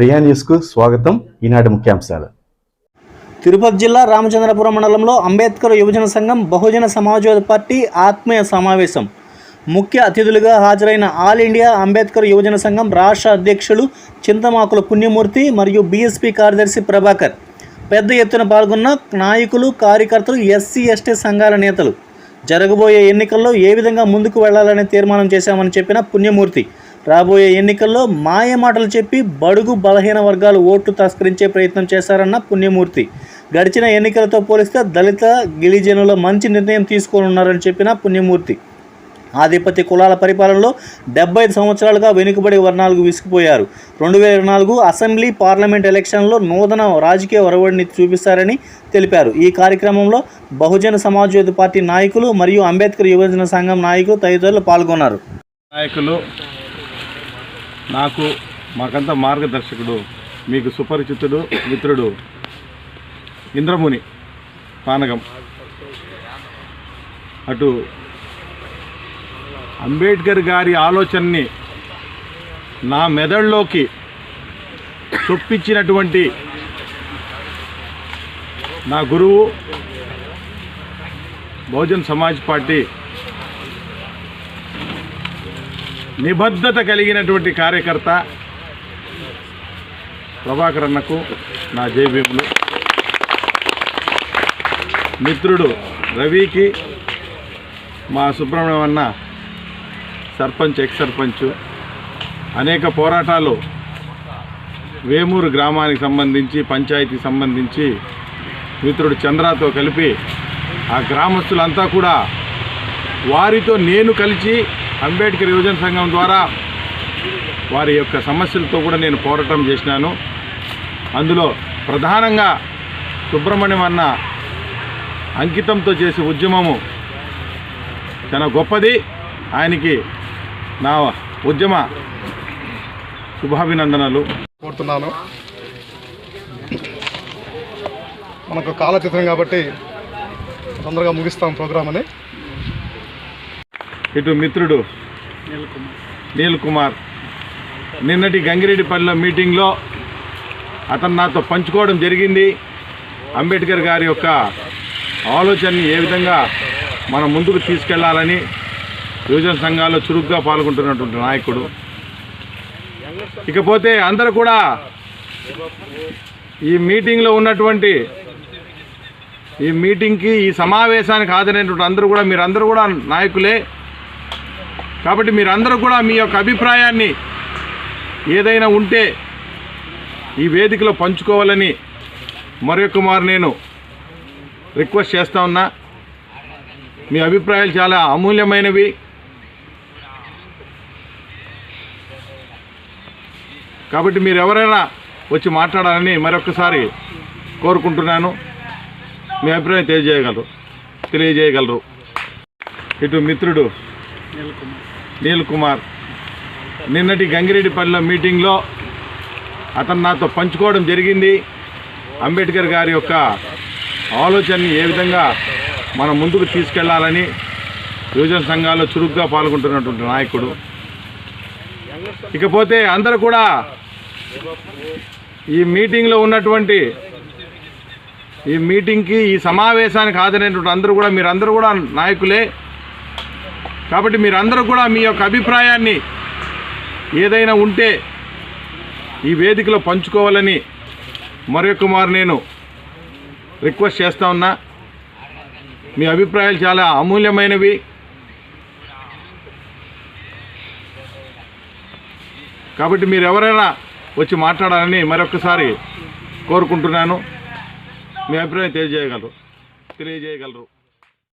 ప్రియా న్యూస్కు స్వాగతం. ఈనాటి ముఖ్యాంశాలు. తిరుపతి జిల్లా రామచంద్రపురం మండలంలో అంబేద్కర్ యువజన సంఘం బహుజన సమాజవాద పార్టీ ఆత్మీయ సమావేశం. ముఖ్య అతిథులుగా హాజరైన ఆల్ ఇండియా అంబేద్కర్ యువజన సంఘం రాష్ట్ర అధ్యక్షులు చింతమాకుల పుణ్యమూర్తి మరియు బీఎస్పీ కార్యదర్శి ప్రభాకర్. పెద్ద ఎత్తున పాల్గొన్న నాయకులు కార్యకర్తలు ఎస్సీ ఎస్టీ సంఘాల నేతలు. జరగబోయే ఎన్నికల్లో ఏ విధంగా ముందుకు వెళ్ళాలనే తీర్మానం చేశామని చెప్పిన పుణ్యమూర్తి రాబోయే ఎన్నికల్లో మాయ మాటలు చెప్పి బడుగు బలహీన వర్గాలు ఓట్లు తస్కరించే ప్రయత్నం చేశారన్న పుణ్యమూర్తి. గడిచిన ఎన్నికలతో పోలిస్తే దళిత గిరిజనుల మంచి నిర్ణయం తీసుకోనున్నారని చెప్పిన పుణ్యమూర్తి. ఆధిపత్య కులాల పరిపాలనలో డెబ్బై ఐదు సంవత్సరాలుగా వెనుకబడి వర్ణాలకు విసిగిపోయారు. రెండు వేల ఇరవై నాలుగు అసెంబ్లీ పార్లమెంట్ ఎలక్షన్లో నూతన రాజకీయ ఒరవడిని చూపిస్తారని తెలిపారు. ఈ కార్యక్రమంలో బహుజన సమాజ్వాదీ పార్టీ నాయకులు మరియు అంబేద్కర్ యువజన సంఘం నాయకులు తదితరులు పాల్గొన్నారు. నాయకులు నాకు మాకంతా మార్గదర్శకుడు మీకు సుపరిచితుడు మిత్రుడు ఇంద్రముని పానగం. అటు అంబేద్కర్ గారి ఆలోచనని నా మెదడులోకి చొప్పించినటువంటి నా గురువు బహుజన్ సమాజ్ పార్టీ నిబద్ధత కలిగినటువంటి కార్యకర్త ప్రభాకర్ అన్నకు నా జైభీములు మిత్రుడు రవికి మా సుబ్రహ్మణ్యం అన్న సర్పంచ్ ఎక్స్ సర్పంచ్. అనేక పోరాటాలు వేమూరు గ్రామానికి సంబంధించి పంచాయతీకి సంబంధించి మిత్రుడు చంద్రతో కలిపి ఆ గ్రామస్తులంతా కూడా వారితో నేను కలిసి అంబేద్కర్ యువజన సంఘం ద్వారా వారి యొక్క సమస్యలతో కూడా నేను పోరాటం చేసినాను. అందులో ప్రధానంగా సుబ్రహ్మణ్యం అన్న అంకితంతో చేసే ఉద్యమము చాలా గొప్పది. ఆయనకి నా ఉద్యమ శుభాభినందనలు. కోరుతున్నాను. మనకు కాలచిత్రం కాబట్టి తొందరగా ముగిస్తాం ప్రోగ్రామ్ అని. ఇటు మిత్రుడు నీల్ కుమార్ నిన్నటి గంగిరెడ్డిపల్లిలో మీటింగ్లో అతను నాతో పంచుకోవడం జరిగింది. అంబేద్కర్ గారి యొక్క ఆలోచనని ఏ విధంగా మనం ముందుకు తీసుకెళ్ళాలని యువజన సంఘాల్లో చురుగ్గా పాల్గొంటున్నటువంటి నాయకుడు. ఇకపోతే అందరూ కూడా ఈ మీటింగ్లో ఉన్నటువంటి ఈ మీటింగ్కి ఈ సమావేశానికి హాజరైనటువంటి అందరూ కూడా మీరందరూ కూడా నాయకులే. కాబట్టి మీరందరూ కూడా మీ యొక్క అభిప్రాయాన్ని ఏదైనా ఉంటే ఈ వేదికలో పంచుకోవాలని మరొక మారు నేను రిక్వెస్ట్ చేస్తా ఉన్నా. మీ అభిప్రాయాలు చాలా అమూల్యమైనవి. కాబట్టి మీరు ఎవరైనా వచ్చి మాట్లాడాలని మరొకసారి కోరుకుంటున్నాను. మీ అభిప్రాయం తెలియజేయగలరు. తెలియజేయగలరు. ఇటు మిత్రుడు నీల్ కుమార్ నిన్నటి గంగిరెడ్డిపల్లిలో మీటింగ్లో అతను నాతో పంచుకోవడం జరిగింది. అంబేద్కర్ గారి యొక్క ఆలోచనని ఏ విధంగా మనం ముందుకు తీసుకెళ్ళాలని యువజన సంఘాల్లో చురుగ్గా పాల్గొంటున్నటువంటి నాయకుడు. ఇకపోతే అందరూ కూడా ఈ మీటింగ్లో ఉన్నటువంటి ఈ మీటింగ్కి ఈ సమావేశానికి హాజరైనటువంటి అందరూ కూడా మీరందరూ కూడా నాయకులే. కాబట్టి మీరందరూ కూడా మీ యొక్క అభిప్రాయాన్ని ఏదైనా ఉంటే ఈ వేదికలో పంచుకోవాలని మరొక మారు నేను రిక్వెస్ట్ చేస్తా ఉన్నా. మీ అభిప్రాయాలు చాలా అమూల్యమైనవి. కాబట్టి మీరు ఎవరైనా వచ్చి మాట్లాడాలని మరొకసారి కోరుకుంటున్నాను. మీ అభిప్రాయం తెలియజేయగలరు. తెలియజేయగలరు.